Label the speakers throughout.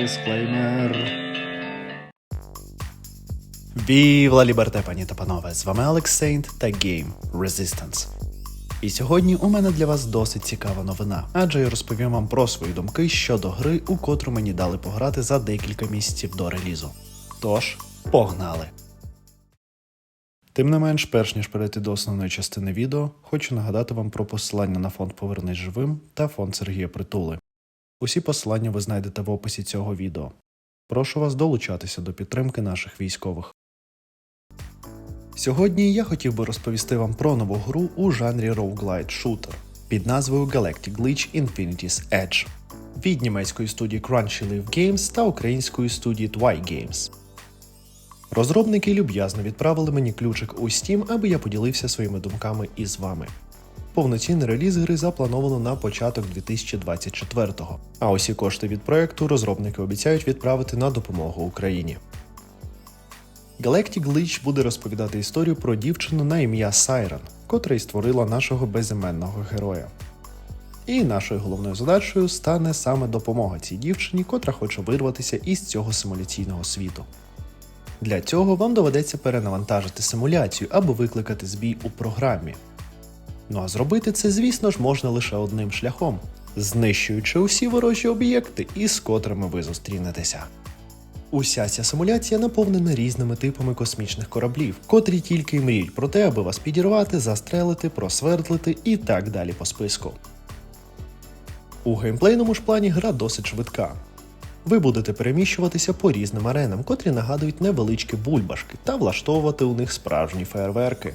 Speaker 1: Дисклеймер. Вівла Ліберте, пані та панове! З вами Алекс Сейнт та Game Resistance. І сьогодні у мене для вас досить цікава новина, адже я розповім вам про свої думки щодо гри, у котру мені дали пограти за декілька місяців до релізу. Тож, погнали! Тим не менш, перш ніж перейти до основної частини відео, хочу нагадати вам про посилання на фонд Повернись живим та фонд Сергія Притули. Усі посилання ви знайдете в описі цього відео. Прошу вас долучатися до підтримки наших військових. Сьогодні я хотів би розповісти вам про нову гру у жанрі Roguelite Shooter під назвою Galactic Glitch Infinity's Edge від німецької студії Crunchy Live Games та української студії Twy Games. Розробники люб'язно відправили мені ключик у Steam, аби я поділився своїми думками із вами. Повноцінний реліз гри заплановано на початок 2024-го, а усі кошти від проекту розробники обіцяють відправити на допомогу Україні. Galactic Glitch буде розповідати історію про дівчину на ім'я Сайрен, котра й створила нашого безіменного героя. І нашою головною задачею стане саме допомога цій дівчині, котра хоче вирватися із цього симуляційного світу. Для цього вам доведеться перенавантажити симуляцію або викликати збій у програмі. Ну а зробити це, звісно ж, можна лише одним шляхом знищуючи усі ворожі об'єкти, із котрими ви зустрінетеся. Уся ця симуляція наповнена різними типами космічних кораблів, котрі тільки й мріють про те, аби вас підірвати, застрелити, просвердлити і так далі по списку. У геймплейному ж плані гра досить швидка. Ви будете переміщуватися по різним аренам, котрі нагадують невеличкі бульбашки, та влаштовувати у них справжні фейерверки.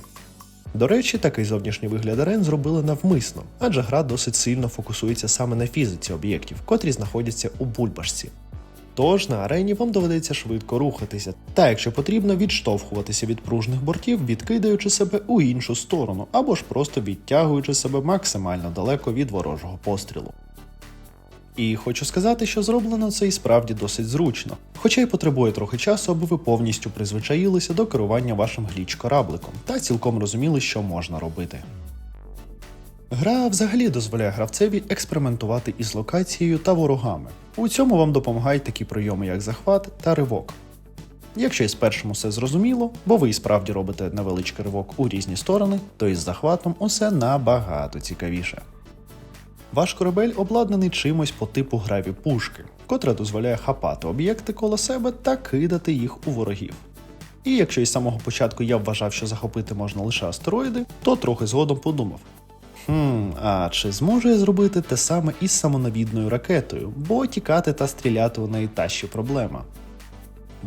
Speaker 1: До речі, такий зовнішній вигляд арен зробили навмисно, адже гра досить сильно фокусується саме на фізиці об'єктів, котрі знаходяться у бульбашці. Тож на арені вам доведеться швидко рухатися, та якщо потрібно, відштовхуватися від пружних бортів, відкидаючи себе у іншу сторону, або ж просто відтягуючи себе максимально далеко від ворожого пострілу. І хочу сказати, що зроблено це і справді досить зручно, хоча й потребує трохи часу, аби ви повністю призвичаїлися до керування вашим гліч корабликом та цілком розуміли, що можна робити. Гра взагалі дозволяє гравцеві експериментувати із локацією та ворогами. У цьому вам допомагають такі прийоми, як захват та ривок. Якщо із першим усе зрозуміло, бо ви і справді робите невеличкий ривок у різні сторони, то із захватом усе набагато цікавіше. Ваш корабель обладнаний чимось по типу граві пушки, котра дозволяє хапати об'єкти коло себе та кидати їх у ворогів. І якщо із самого початку я вважав, що захопити можна лише астероїди, то трохи згодом подумав: хм, а чи зможу я зробити те саме із самонавідною ракетою, бо тікати та стріляти у неї та ще проблема.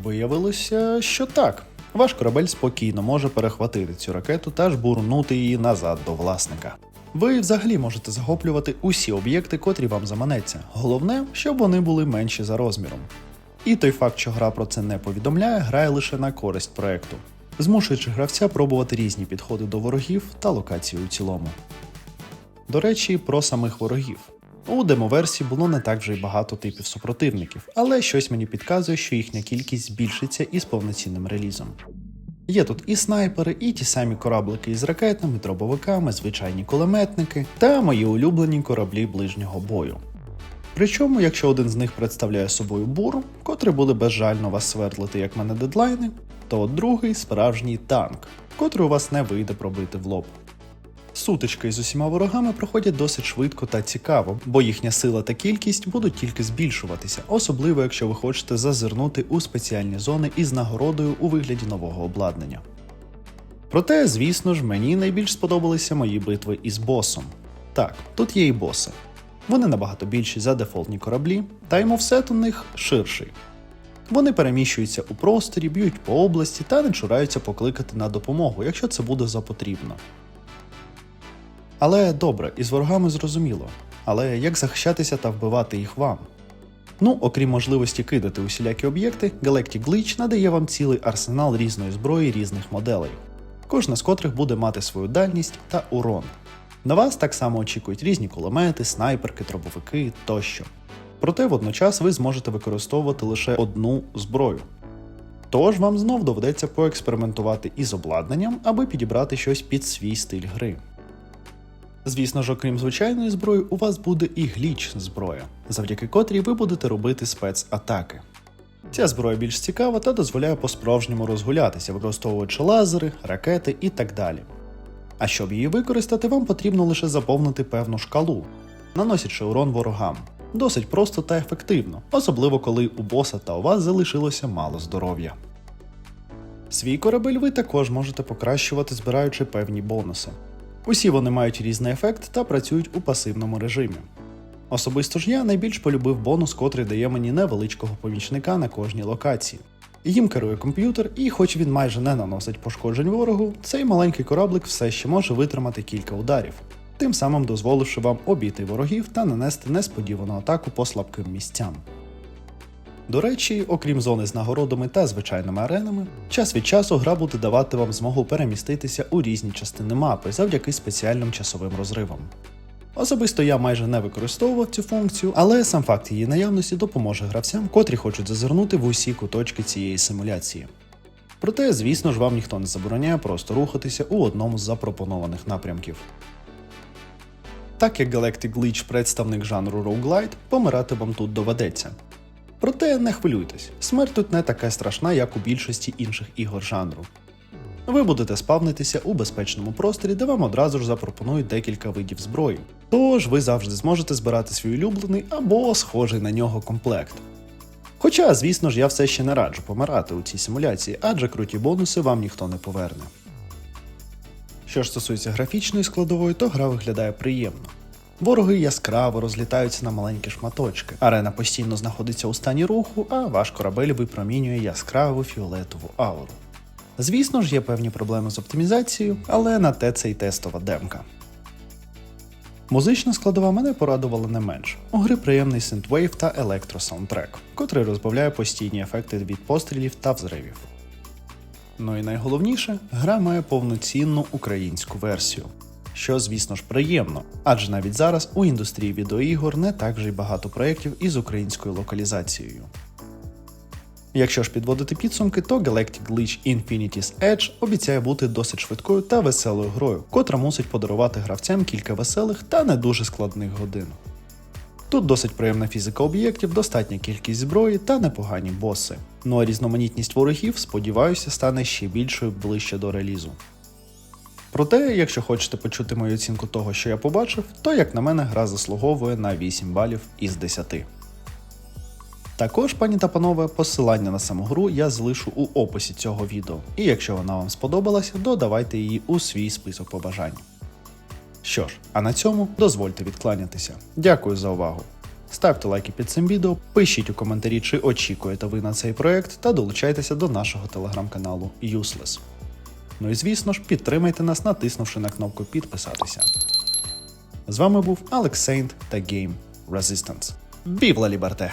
Speaker 1: Виявилося, що так. Ваш корабель спокійно може перехватити цю ракету та жбурнути її назад до власника. Ви взагалі можете захоплювати усі об'єкти, котрі вам заманеться. Головне, щоб вони були менші за розміром. І той факт, що гра про це не повідомляє, грає лише на користь проекту, змушуючи гравця пробувати різні підходи до ворогів та локації у цілому. До речі, про самих ворогів. У демоверсії було не так вже й багато типів супротивників, але щось мені підказує, що їхня кількість збільшиться із повноцінним релізом. Є тут і снайпери, і ті самі кораблики із ракетами, дробовиками, звичайні кулеметники та мої улюблені кораблі ближнього бою. Причому, якщо один з них представляє собою буру, котрий буде безжально вас свердлити, як мене дедлайни, то другий справжній танк, котрий у вас не вийде пробити в лоб. Сутички з усіма ворогами проходять досить швидко та цікаво, бо їхня сила та кількість будуть тільки збільшуватися, особливо якщо ви хочете зазирнути у спеціальні зони із нагородою у вигляді нового обладнання. Проте, звісно ж, мені найбільш сподобалися мої битви із босом. Так, тут є і боси. Вони набагато більші за дефолтні кораблі, та й мовсет у них ширший. Вони переміщуються у просторі, б'ють по області та не чураються покликати на допомогу, якщо це буде запотрібно. Але добре, із ворогами зрозуміло. Але як захищатися та вбивати їх вам? Ну, окрім можливості кидати усілякі об'єкти, Galactic Glitch надає вам цілий арсенал різної зброї різних моделей, кожна з котрих буде мати свою дальність та урон. На вас так само очікують різні кулемети, снайперки, дробовики тощо. Проте водночас ви зможете використовувати лише одну зброю. Тож вам знов доведеться поекспериментувати із обладнанням, аби підібрати щось під свій стиль гри. Звісно ж, окрім звичайної зброї, у вас буде і гліч зброя, завдяки котрій ви будете робити спецатаки. Ця зброя більш цікава та дозволяє по-справжньому розгулятися, використовуючи лазери, ракети і так далі. А щоб її використати, вам потрібно лише заповнити певну шкалу, наносячи урон ворогам. Досить просто та ефективно, особливо коли у боса та у вас залишилося мало здоров'я. Свій корабель ви також можете покращувати, збираючи певні бонуси. Усі вони мають різний ефект та працюють у пасивному режимі. Особисто ж я найбільш полюбив бонус, котрий дає мені невеличкого помічника на кожній локації. Їм керує комп'ютер, і хоч він майже не наносить пошкоджень ворогу, цей маленький кораблик все ще може витримати кілька ударів, тим самим дозволивши вам обійти ворогів та нанести несподівану атаку по слабким місцям. До речі, окрім зони з нагородами та звичайними аренами, час від часу гра буде давати вам змогу переміститися у різні частини мапи завдяки спеціальним часовим розривам. Особисто я майже не використовував цю функцію, але сам факт її наявності допоможе гравцям, котрі хочуть зазирнути в усі куточки цієї симуляції. Проте, звісно ж, вам ніхто не забороняє просто рухатися у одному з запропонованих напрямків. Так як Galactic Glitch представник жанру roguelite, помирати вам тут доведеться. Проте не хвилюйтесь, смерть тут не така страшна, як у більшості інших ігор жанру. Ви будете спавнитися у безпечному просторі, де вам одразу ж запропонують декілька видів зброї. Тож ви завжди зможете збирати свій улюблений або схожий на нього комплект. Хоча, звісно ж, я все ще не раджу помирати у цій симуляції, адже круті бонуси вам ніхто не поверне. Що ж стосується графічної складової, то гра виглядає приємно. Вороги яскраво розлітаються на маленькі шматочки. Арена постійно знаходиться у стані руху, а ваш корабель випромінює яскраву фіолетову ауру. Звісно ж, є певні проблеми з оптимізацією, але на те це й тестова демка. Музична складова мене порадувала не менш. У гри приємний синтвейв та електросаундтрек, котрий розбавляє постійні ефекти від пострілів та взривів. Ну і найголовніше, гра має повноцінну українську версію. Що, звісно ж, приємно, адже навіть зараз у індустрії відеоігор не так вже й багато проєктів із українською локалізацією. Якщо ж підводити підсумки, то Galactic Glitch Infinity's Edge обіцяє бути досить швидкою та веселою грою, котра мусить подарувати гравцям кілька веселих та не дуже складних годин. Тут досить приємна фізика об'єктів, достатня кількість зброї та непогані боси. Ну а різноманітність ворогів, сподіваюся, стане ще більшою ближче до релізу. Проте, якщо хочете почути мою оцінку того, що я побачив, то, як на мене, гра заслуговує на 8 балів із 10. Також, пані та панове, посилання на саму гру я залишу у описі цього відео, і якщо вона вам сподобалася, додавайте її у свій список побажань. Що ж, а на цьому дозвольте відкланятися. Дякую за увагу. Ставте лайки під цим відео, пишіть у коментарі, чи очікуєте ви на цей проект, та долучайтеся до нашого телеграм-каналу Useless. Ну і звісно ж, підтримайте нас, натиснувши на кнопку підписатися. З вами був Алекс Сейнт та Game Resistance. Бівла Liberté!